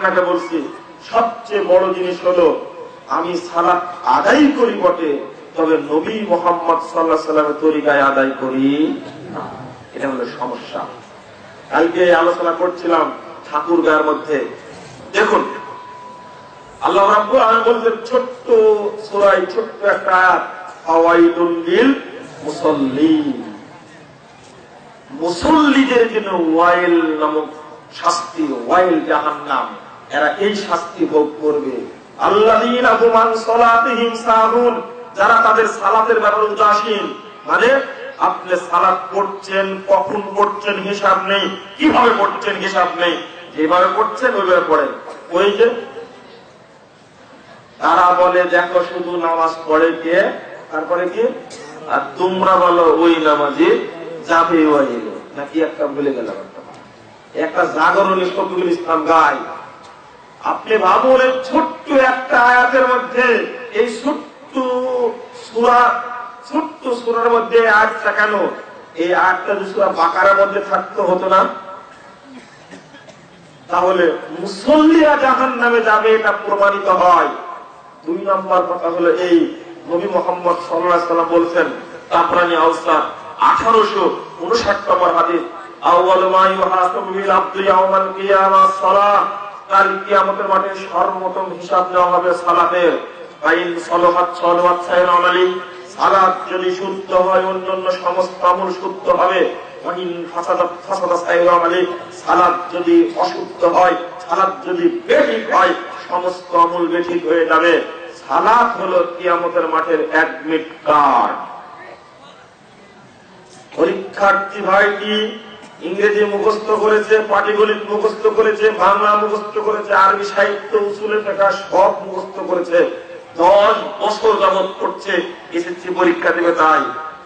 আপনাকে বলছি, সবচেয়ে বড় জিনিস হলো, আমি সালাত আদায় করি বটে, তবে নবী মোহাম্মদ সাল্লাহ সাল্লামের তরিকায় আদায় করি এটা হলো সমস্যা। কালকে আলোচনা করছিলাম ঠাকুর গায়ের মধ্যে। দেখুন, আল্লাহ রাব্বুল আলামিন বলছেন, ছোট্ট সূরায় ছোট্ট একটা আয়াত ফাওয়াইদুল লিল মুসল্লিদের জন্য ওয়াইল নামক শাস্তি, ওয়াইল জাহান্নাম। এরা এই শাস্তি ভোগ করবে। যারা তাদের সালাতের ব্যাপারে উদাসীন। মানে আপনি সালাত পড়ছেন, কখন পড়ছেন হিসাব নেই, কীভাবে পড়ছেন হিসাব নেই, যেভাবে পড়ছেন ওইভাবে পড়েন। ওই যে, তারা বলে, দেখো, শুধু নামাজ পড়ে কে? তারপরে কি? আর তোমরা বলো, ওই নামাজি যাবে ওয়াইল নাকি একটা বলে গেলাম একটা একটা জাগরণী শফিকুল ইসলাম গায় আপনি ভাবুন এই ছোট্ট একটা আয়াতের মধ্যে এই ছোট্ট সুরা, ছোট্ট সুরার মধ্যে আয়াতটা কেন? এই আয়াতটা যদি সুরা বাকারের মধ্যে থাকতে, হতো না? তাহলে মুসল্লিরা জাহান নামে যাবে, এটা প্রমাণিত হয়। দুই নম্বর কথা হলো এই, নবী মোহাম্মদ সাল্লাম বলছেন তাপরানি আউসা আঠারোশো উনষাট নম্বর হাদিস, আউয়াল মা ইউহাসাবু বিল আবদু ইয়াউমাল কিয়ামা সালাহ। কাল কিয়ামতের মাঠে সর্বপ্রথম হিসাব নেওয়া হবে সালাতের। ফাইন সলহাত সলহাত সাইর আমালি। সালাত যদি শুদ্ধ হয় অন্যান্য সমস্ত আমল শুদ্ধ হবে। ওয়াইন ফাসাদাত ফাসাদা সাইর আমালি। সালাত যদি অশুদ্ধ হয়, সালাত যদি বেঠিক হয়, সমস্ত আমল বেঠিক হয়ে যাবে। সালাত হলো কিয়ামতের মাঠের অ্যাডমিট কার্ড পরীক্ষার্থী ভাইটি ইংরেজি মুখস্থ করেছে, পাটিগণিত মুখস্থ করেছে, বাংলা মুখস্থ করেছে, আরবি সাহিত্য উসুলে ফেকা সব মুখস্থ করেছে। দশ বছর যাবৎ করছে এসএসসি পরীক্ষা দেবে তাই।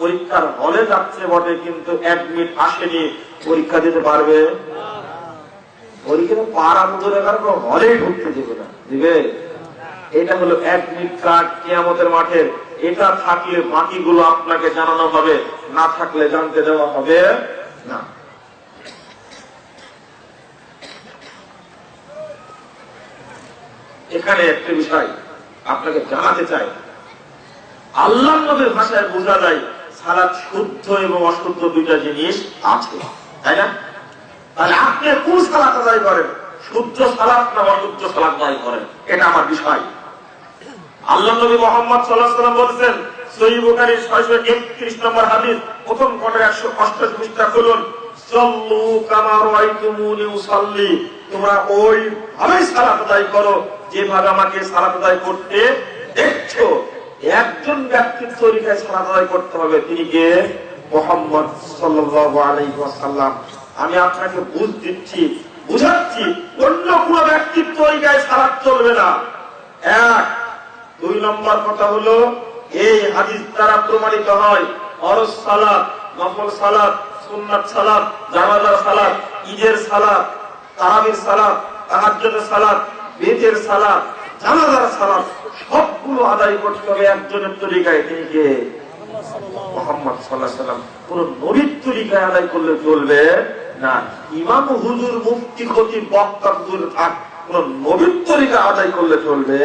পরীক্ষার হলে যাচ্ছে বটে, কিন্তু অ্যাডমিট আসেনি, পরীক্ষা দিতে পারবে? পরীক্ষা পাড়া মজুরে কারও হলেই ঢুকতে দেবে না। দিবে? এটা হলো অ্যাডমিট কার্ড কিয়ামতের মাঠে। এটা থাকলে বাকিগুলো আপনাকে জানানো হবে, না থাকলে জানতে দেওয়া হবে না। এখানে একটা বিষয় আপনাকে জানাতে চাই। আল্লাহ নবীর ভাষায় বোঝা যায়, সালাদ শুদ্ধ এবং অশুদ্ধ দুইটা জিনিস আছে, তাই না? তাহলে আপনি কোন সালাত আদায় করেন? শুদ্ধ সালাত না অশুদ্ধ সালাত আদায় করেন? এটা আমার বিষয়। আল্লাহ নবী মোহাম্মদ সাল্লাহ সাল্লাম বলছেন সহি বুখারী একত্রিশ নম্বর হাদিস, প্রথম খণ্ডের একশো অষ্টাশি খুলুন। সল্লু কামা রাআইতুমুনি উসাল্লি, তোমরা ওই ভাবেই সালাত আদায় করো যেভাবে আমাকে সালাত আদায় করতে দেখছ, একজন ব্যক্তির তরিকায় সালাত আদায় করতে হবে, তিনি কে? মোহাম্মদ ওয়াসাল্লাম। আমি আপনাকে বুঝ দিচ্ছি, বুঝাচ্ছি, অন্য কোন ব্যক্তির তরিকায় সালাত চলবে না। এক, দুই নম্বর কথা হলো, এই হাদিস দ্বারা প্রমাণিত হয় অরস সালাদ নফল সালাদ সুন্নাত সালাদ জানাজার সালাদ ঈদের সালাদ তারাবির সালাদ তাহাজ্জুদের সালাদ বেতের সালাদ জানাজার সালাদ সবগুলো আদায় করতে হবে একজনের তরিকায়, তিনি মোহাম্মদ সাল্লাহ সাল্লাম কোন নবীর তরিকায় আদায় করলে চলবে না। ইমাম, হুজুর, মুফতি, খতিব, বক্তা, হুজুর, থাক, কোন নবীর তরিকা আদায় করলে চলবে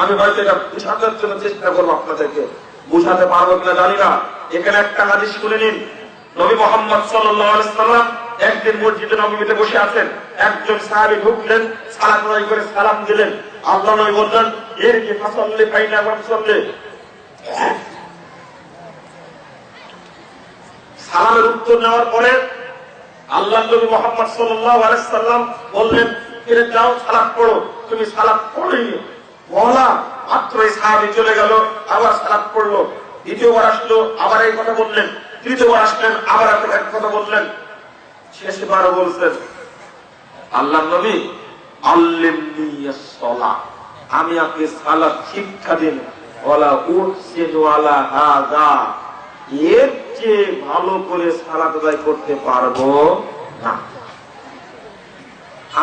আমি হয়তো এটা বুঝানোর জন্য চেষ্টা করব আপনাদেরকে। বুঝাতে পারব কিনা জানি না। এখানে একটা হাদিস শুনে নিন। নবী মোহাম্মদ সাল্লাম একদিন মসজিদে নবীতে বসে আছেন। একজন সাহাবি ঢুকলেন সালাম আদায় করে সালাম দিলেন। আল্লাহ নবী বললেন, এর কি ফাসল্লে পাইনা ফাসল্লে? সালামের উত্তর নেওয়ার পরে আল্লাহ নবী মোহাম্মদ সাল্লাম বললেন, ফিরে যাও সালাদ পড়ো। তুমি পড়েনি মহলা মাত্র এই সাহাবি চলে গেল, আবার সালাদ পড়ল। দ্বিতীয়বার আসলো, আবার এই কথা বললেন। তৃতীয়বার আসলেন, আবার কথা বললেন। শেষবার বলছেন আল্লাহ নবী, আল্লিমনি সলা আমি আপনি সালাদ শিক্ষা দিন, ওয়ালা উহসিন ওয়ালা হাযা, এর চেয়ে ভালো করে সালাত আদায় করতে পারব না।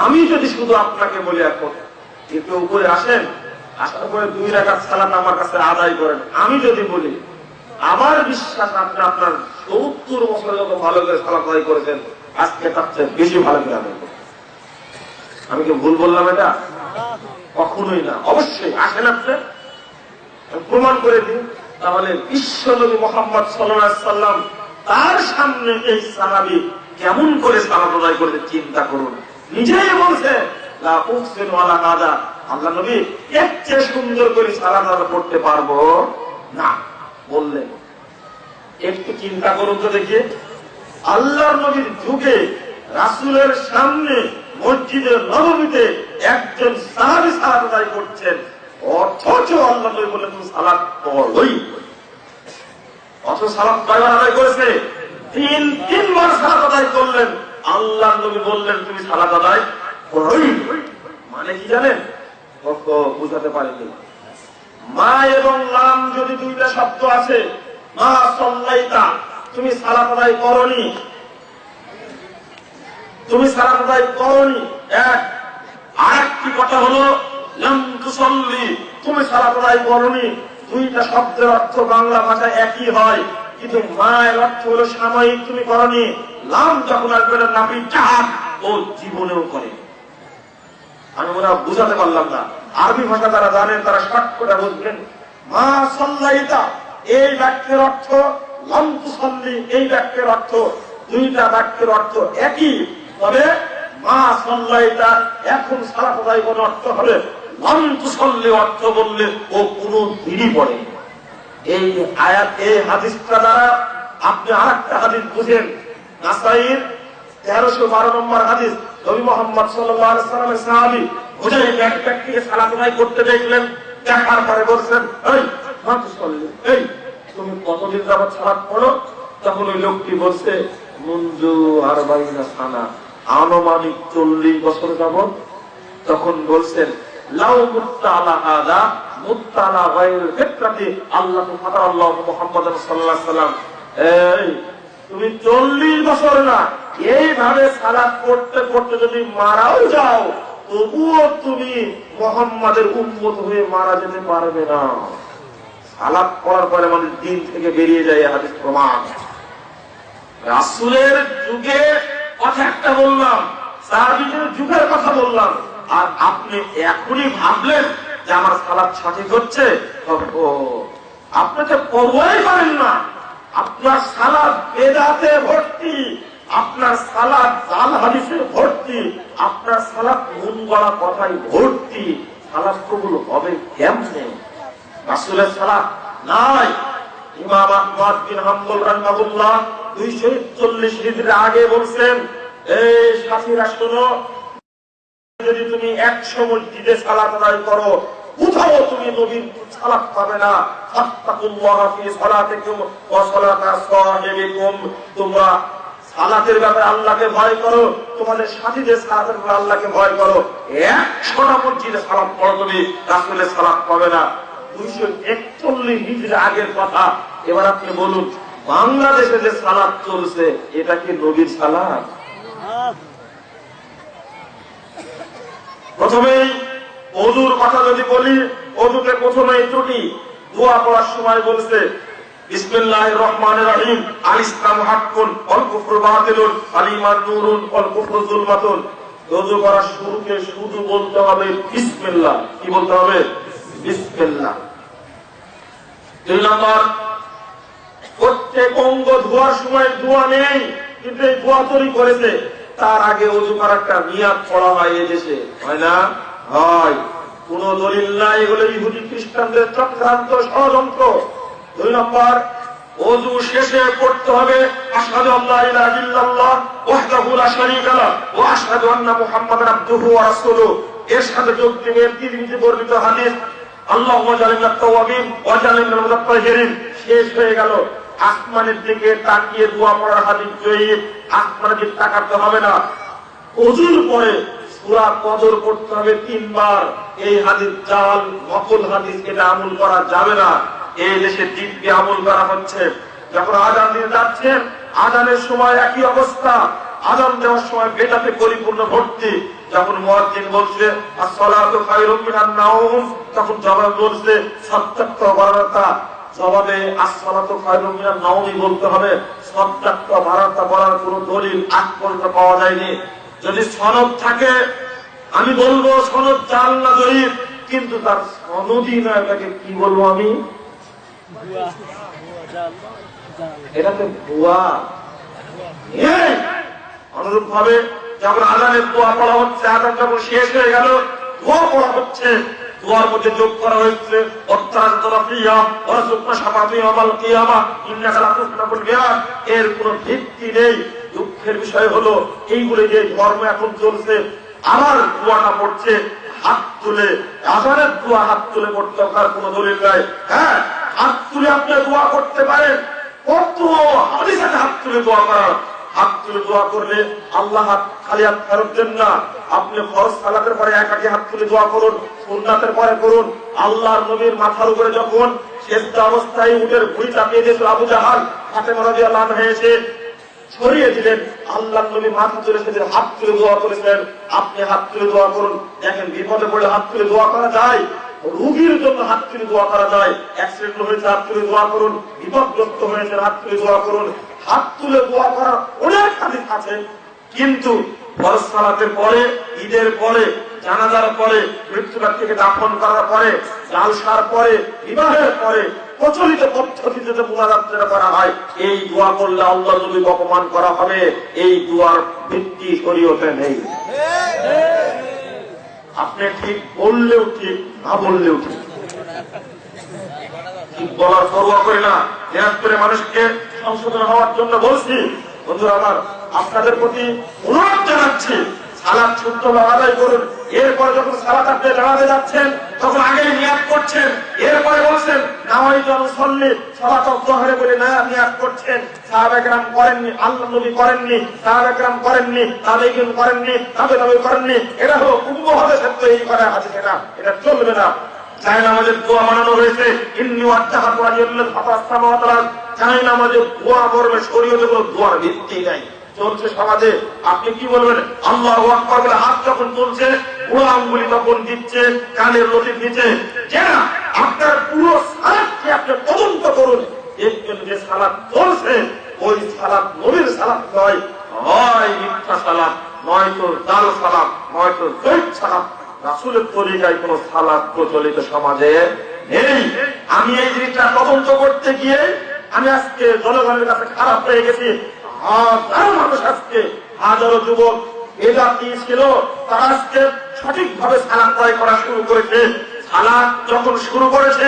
আমি যদি শুধু আপনাকে বলি এখন, একটু উপরে আসেন, আসার পরে দুই রাখার সালাত আমার কাছে আদায় করেন। আমি যদি বলি, আমার বিশ্বাস আপনি আপনার সত্তর বছরে যত ভালো করে সালাত আদায় করেছেন। আজকে তার চেয়ে বেশি ভালো করে আদায় করবেন আমি কি ভুল বললাম এটা? কখনোই না। অবশ্যই আসেন আপনি। প্রমাণ করে দিন তাহলে বিশ্বনবী মোহাম্মদ সাল্লাম তার সামনে এই সাহাবি কেমন করে সালাত আদায় করতে চিন্তা করুন। নিজেই বলছে আল্লাহ নবী, এর চেয়ে সুন্দর করে আদায় করতে পারব? না, বললেন। একটু চিন্তা করুন তো দেখি। আল্লাহর নবীর যুগে রাসূলের সামনে মসজিদের নবমীতে একজন সাহাবী সালাত করছেন। অথচ আল্লাহ নবী বললেন, তুমি সালাত পড়োই। অথচ সালাত কয়বার আদায় করেছে? তিন, তিনবার সালাত আদায় করলেন। আল্লাহ নবী বললেন, তুমি সালাত আদায় করোই মানে কি জানেন? বুঝাতে পারিনি। মা এবং লাম যদি দুইটা শব্দ আছে, মা সল্লাইতা তুমি সালাত আদায় করনি। তুমি সালাত আদায় করনি। এক, আরেকটি কথা হলো তুমি সালাত আদায় করনি। দুইটা শব্দের অর্থ বাংলা ভাষায় একই হয়, কিন্তু মায়ের অর্থ হলো সাময়িক, তুমি করনি। লাম যখন আসবে নাপি জাহাজ ও জীবনেও করে। আমি ওরা বুঝাতে পারলাম না। আরবি ভাষা তারা জানেন, তারা শর্ট করে বুঝবেন। মা সল্লাইতা, এই বাক্যের অর্থ লম এই বাক্যের অর্থ, দুইটা বাক্যের অর্থ একই। তবে মা সল্লাইতা এখন সারা কথায় কোন অর্থ হবে লম তুসল্লি অর্থ বললে ও কোনো দিনই পড়ে এই আয়াত, এই হাদিসটা দ্বারা আপনি আর একটা হাদিস বুঝেন। নাসাইর তেরোশো বারো নম্বর হাদিস, নবী মোহাম্মদ সাল্লামের সাহাবি বুঝাই ব্যাগ ব্যাগ থেকে সালাত আদায় করতে দেখলেন, দেখার পরে বলছেন, এই চললি এই। তুমি কতদিন যাবত সালাত পড়ো? তখন ওই লোকটি বলছে, মঞ্জু আর বাইনা সানা, আনুমানিক চল্লিশ বছর যাবত তখন বলছেন, লাউ গায়রুল ফিতরাতি মুহাম্মদ সাল্লাল্লাহু আলাইহি সাল্লাম। এই, তুমি চল্লিশ বছর না, এইভাবে সালাদ পড়তে পড়তে যদি মারাও যাও, তবুও তুমি মোহাম্মদের উন্মত হয়ে মারা যেতে পারবে না। সালাদ পড়ার পরে আমাদের দিন থেকে বেরিয়ে যায় হাদিস প্রমাণ। রাসুলের যুগে কথা একটা বললাম যুগের কথা বললাম, আর আপনি এখনই ভাবলেন যে আমার সালাদ সঠিক হচ্ছে? আপনি তো পড়বই পারেন না। আপনার সালাদ বেদাতে ভর্তি, আপনার সালাদ জাল হাদিসে ভর্তি, আপনার সালাদ মন গড়া কথাই ভর্তি। সালাদ কবুল হবে কেমনে? রাসুলের সালাদ নাই। ইমাম আহমদ বিন হাম্বুল হিজড়ি আগে বলছেন এই সাথীরা যদি তুমি একশো মসজিদে সালাত আদায় করো, কোথাও তুমি নবীর সালাত পাবে না। ফাত্তাকুল্লাহ ফি সালাতিকুম ওয়া সালাতা সাহিবিকুম। তোমরা সালাতের ব্যাপারে আল্লাহকে ভয় করো, তোমাদের সাথীদের সালাতের ব্যাপারে আল্লাহকে ভয় করো। একশোটা মসজিদে সালাত পড়ো তুমি, রাসূলের সালাত পাবে না। দুইশো একচল্লিশ আগের কথা। এবার আপনি বলুন, বাংলাদেশে যে সালাদ চলছে, এটা কি নবীর সালাদ? কথা যদি বলি অজুকে প্রথমেই ত্রুটি দোয়া পড়ার সময় বলছে বিসমিল্লাহ রহমান রহিম, আল ইসলাম করার শুধু বলতে হবে, বিসমিল্লাহ। কি বলতে হবে? প্রত্যেক অঙ্গ ধোয়ার সময় ধোয়া নেই, কিন্তু এই ধোয়া তৈরি করেছে। তার আগে অজু করার একটা নিয়াদ পড়া হয় এই দেশে। হয় না? হয়। কোন দলিল নাই, এগুলো ইহুদি খ্রিস্টানদের চক্রান্ত ষড়যন্ত্র। দুই নম্বর, অজু শেষে পড়তে হবে, আশহাদু আল্লাহ ইলাহা এর সাথে যোগ দিবেন তিরমিজি হাদিস মুতাতাহিরিন শেষ হয়ে গেল। আসমানের দিকে তাকিয়ে দোয়া পড়ার হাদিস জয়ীব আসমানের দিকে তাকাতে হবে না। অজুর পরে সুরা কদর করতে হবে তিনবার। এই হাদিস জাল, নকল হাদিস, এটা আমল করা যাবে না। এই দেশে দিব্যি আমল করা হচ্ছে। যখন আজান দিয়ে যাচ্ছেন, আজানের সময় একই অবস্থা। আজান দেওয়ার সময় বেটাতে পরিপূর্ণ ভর্তি। যখন মুয়াজ্জিন বলছে আসসালাতু খায়রুম মিনান নাওম তখন জবাব বলছে সত্যাত্ত বারাতা জবাবে আসসালাতু খায়রুম মিনান নাওমি বলতে হবে সত্যাত্ত বারাতা বলার কোনো দলিল আজ পর্যন্ত পাওয়া যায়নি। যদি সনদ থাকে আমি বলব সনদ চাল না জয়ীর কিন্তু তার সনদই না এটাকে কি বলব আমি? এটাকে ভুয়া। অনুরূপ ভাবে যখন আজানের দোয়া পড়া হচ্ছে, আজান যখন শেষ হয়ে গেল, দোয়া পড়া হচ্ছে। দোয়ার মধ্যে যোগ করা হয়েছে এর কোন ভিত্তি নেই। দুঃখের বিষয় হলো যে ধর্ম এখন চলছে, আবার দোয়াটা পড়ছে, হাত তুলে, আজানের দোয়া হাত তুলে পড়তে তার কোন দলিল নাই। হ্যাঁ হাত তুলে আপনি দোয়া করতে পারেন, কত হাদিস হাত তুলে দোয়া করার হাত তুলে দোয়া করলে আল্লাহ খালি হাত ফেরত দেন না। আপনি ফরজ সালাতের পরে একাকি হাত তুলে দোয়া করুন, সুন্নাতের পরে করুন আল্লাহর নবীর মাথার উপরে যখন অবস্থায় উঠের ভুঁড়ি চাপিয়ে দিয়েছিল আবু জাহাল হাতে মারাজি আল্লাহ হয়েছে ছড়িয়ে দিলেন। আল্লাহ নবী মাথা তুলে সেদিন হাত তুলে দোয়া করেছিলেন। আপনি হাত তুলে দোয়া করুন। দেখেন বিপদে পড়লে হাত তুলে দোয়া করা যায়, রুগীর জন্য হাত তুলে দোয়া করা যায়। অ্যাক্সিডেন্ট হয়েছে, হাত তুলে দোয়া করুন। বিপদগ্রস্ত হয়েছে, হাত তুলে দোয়া করুন। হাত তুলে দোয়া করার অনেক হাদিস আছে। কিন্তু ফরজ সালাতের পরে, ঈদের পরে, জানাজার পরে মৃত্যুটার থেকে দাফন করার পরে জালসার পরে, বিবাহের পরে প্রচলিত পদ্ধতিতে যে মোনাজাতটা করা হয়, এই দোয়া করলে আল্লাহ নবী অপমান করা হবে। এই দোয়ার ভিত্তি শরীয়তে নেই। আপনি ঠিক বললেও ঠিক, না বললেও ঠিক। বলার পরোয়া করি না। মানুষকে সংশোধন হওয়ার জন্য বলছি, বন্ধুরা আমার, আপনাদের প্রতি অনুরোধ জানাচ্ছি, সালাদ শুদ্ধ আদায় করুন। এরপরে যখন সালাদ আপনি জানাতে যাচ্ছেন, তখন আগেই নিয়াদ করছেন। এরপরে বলছেন নামাই জন সল্লি, সলাত জহরে বলে না নিয়াদ করছেন। সাহাবেকরাম করেননি আল্লাহ নবী করেননি সাহাবেকরাম করেননি তাবেগিন করেননি তাবে নবী করেননি। এটা হলো উপভাবে ক্ষেত্রে এই করা আছে সেটা এটা চলবে না। চাই নামাজের দোয়া বানানো হয়েছে, ইন্নি আত্মাহাত ওয়াজিউল্লাহ ফাতাস চাই নামাজের দোয়া বর্মে শরীয়তে কোনো দোয়ার ভিত্তি নাই। চলছে সমাজে। আপনি কি বলবেন? আল্লাহ হাত যখন তুলছে, বুড়ো আঙ্গুলি তখন দিচ্ছে, কানের লটি দিচ্ছে না, আপনার পুরো সালাদকে আপনি তদন্ত করুন। দেখবেন যে সালাদ চলছে ওই সালাদ নবীর সালাদ নয়। হয় মিথ্যা সালাদ নয়তো দাল সালাদ নয়তো জৈব সালাদ। রাসুলের তরিকায় কোন সালাদ প্রচলিত সমাজে নেই। আমি এই জিনিসটা তদন্ত করতে গিয়ে আমি আজকে জনগণের কাছে খারাপ হয়ে গেছি। হাজারো মানুষ আজকে হাজারো যুবক বেদাতি ছিল, তারা আজকে সঠিকভাবে সালাদ ক্রয় করা শুরু করেছে। সালাদ যখন শুরু করেছে,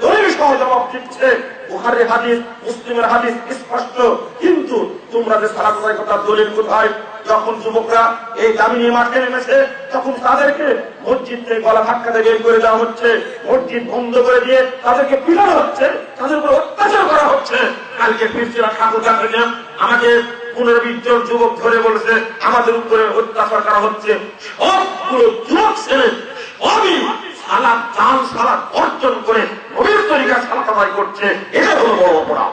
দলিল সহ জবাব দিচ্ছে। বুখারের হাদিস, মুসলিমের হাদিস স্পষ্ট। কিন্তু তোমরা যে সালাদ ক্রয় কথা দলিল কোথায়? যখন যুবকরা এই নিয়ে মাঠে নেমেছে তখন তাদেরকে মসজিদ থেকে গলা ধাক্কাতে বের করে দেওয়া হচ্ছে। মসজিদ বন্ধ করে দিয়ে তাদেরকে পিটানো হচ্ছে, তাদের উপর অত্যাচার করা হচ্ছে। কালকে ফিরছিলাম ঠাকুর কাছে আমাকে পনেরো বিশ জন যুবক ধরে বলেছে, আমাদের উপরে অত্যাচার করা হচ্ছে। সবগুলো যুবক ছেলে, সবই সালাদ চাল সালাদ অর্জন করে নবীর তরিকা আদায় করছে। এটা হলো বড় অপরাধ।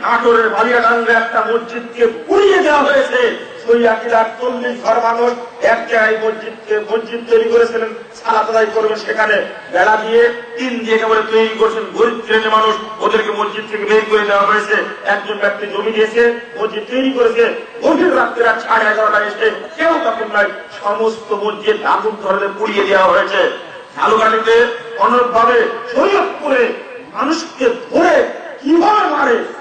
নাটোরের বালিয়াডাঙ্গে একটা মসজিদকে পুড়িয়ে দেওয়া হয়েছে। কেউ সমস্ত মসজিদ আগুন ধরে পুড়িয়ে দেওয়া হয়েছে। ঝালুকাটিতে অনুরূপভাবে শরীয়তপুরে মানুষকে ধরে কীভাবে মারে?